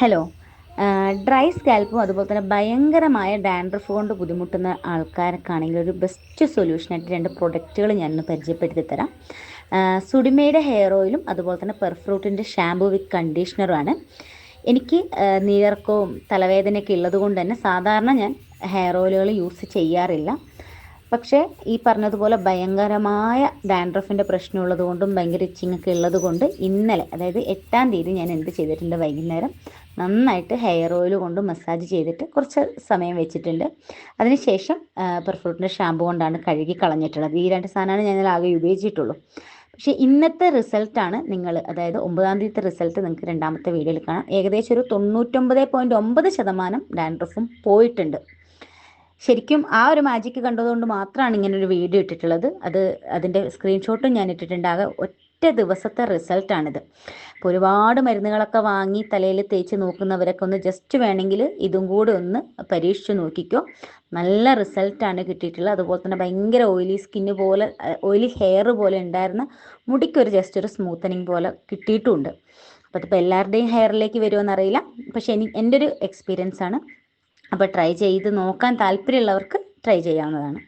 Hello dry സ്കാൽപ്പും അതുപോലെ തന്നെ ഭയങ്കരമായ ഡാൻഡ്രഫ് കൊണ്ട് ബുദ്ധിമുട്ടുന്ന ആൾക്കാർക്കാണെങ്കിൽ ഒരു ബെസ്റ്റ് സൊല്യൂഷനായിട്ട് രണ്ട് പ്രൊഡക്റ്റുകൾ ഞാനൊന്ന് പരിചയപ്പെടുത്തി തരാം. സുഡിമയുടെ ഹെയർ ഓയിലും അതുപോലെ തന്നെ പെർഫ്രൂട്ടിന്റെ ഷാമ്പു വിത്ത് കണ്ടീഷണറുമാണ് എനിക്ക് നീർക്കവും തലവേദനയൊക്കെ ഉള്ളത് കൊണ്ട് തന്നെ സാധാരണ ഞാൻ ഹെയർ ഓയിലുകൾ യൂസ് ചെയ്യാറില്ല. പക്ഷേ ഈ പറഞ്ഞതുപോലെ ഭയങ്കരമായ ഡാൻഡ്രഫിന്റെ പ്രശ്നമുള്ളത് കൊണ്ടും ഭയങ്കര ഇച്ചിങ് ഒക്കെ ഉള്ളത് കൊണ്ട് ഇന്നലെ അതായത് എട്ടാം തീയതി ഞാൻ എന്ത് ചെയ്തിട്ടുണ്ട് വൈകുന്നേരം നന്നായിട്ട് ഹെയർ ഓയിൽ കൊണ്ട് മസാജ് ചെയ്തിട്ട് കുറച്ച് സമയം വെച്ചിട്ടുണ്ട്. അതിനുശേഷം പെർഫ്യൂട്ടിന്റെ ഷാമ്പു കൊണ്ടാണ് കഴുകി കളഞ്ഞിട്ടുള്ളത്. ഈ രണ്ട് സാധനമാണ് ഞാൻ ആകെ ഉപയോഗിച്ചിട്ടുള്ളൂ. പക്ഷേ ഇന്നത്തെ റിസൾട്ടാണ് നിങ്ങൾ അതായത് ഒമ്പതാം തീയതി റിസൾട്ട് നിങ്ങൾക്ക് രണ്ടാമത്തെ വീഡിയോയിൽ കാണാം. ഏകദേശം ഒരു തൊണ്ണൂറ്റൊമ്പത് പോയിന്റ് ഒമ്പത് ശതമാനം ഡാൻഡ്രഫും പോയിട്ടുണ്ട്. ശരിക്കും ആ ഒരു മാജിക്ക് കണ്ടതുകൊണ്ട് മാത്രമാണ് ഇങ്ങനെ ഒരു വീഡിയോ ഇട്ടിട്ടുള്ളത്. അത് അതിന്റെ സ്ക്രീൻഷോട്ടും ഞാൻ ഇട്ടിട്ടുണ്ട് ആകെ ഒറ്റ ദിവസത്തെ റിസൾട്ടാണിത് അപ്പോൾ ഒരുപാട് മരുന്നുകളൊക്കെ വാങ്ങി തലയിൽ തേച്ച് നോക്കുന്നവരൊക്കെ ഒന്ന് ജസ്റ്റ് വേണമെങ്കിൽ ഇതും കൂടെ ഒന്ന് പരീക്ഷിച്ച് നോക്കിക്കോ. നല്ല റിസൾട്ടാണ് കിട്ടിയിട്ടുള്ളത്. അതുപോലെ തന്നെ ഭയങ്കര ഓയിലി സ്കിന്ന് പോലെ ഓയിലി ഹെയർ പോലെ ഉണ്ടായിരുന്ന മുടിക്കൊരു ജസ്റ്റ് ഒരു സ്മൂത്തനിങ് പോലെ കിട്ടിയിട്ടുണ്ട്. അപ്പോൾ അതിപ്പോൾ എല്ലാവരുടെയും ഹെയറിലേക്ക് വരുമോ എന്നറിയില്ല പക്ഷേ എനിക്ക് എന്റെ ഒരു എക്സ്പീരിയൻസ് ആണ്. അപ്പോൾ ട്രൈ ചെയ്ത് നോക്കാൻ താല്പര്യമുള്ളവർക്ക് ട്രൈ ചെയ്യാവുന്നതാണ്.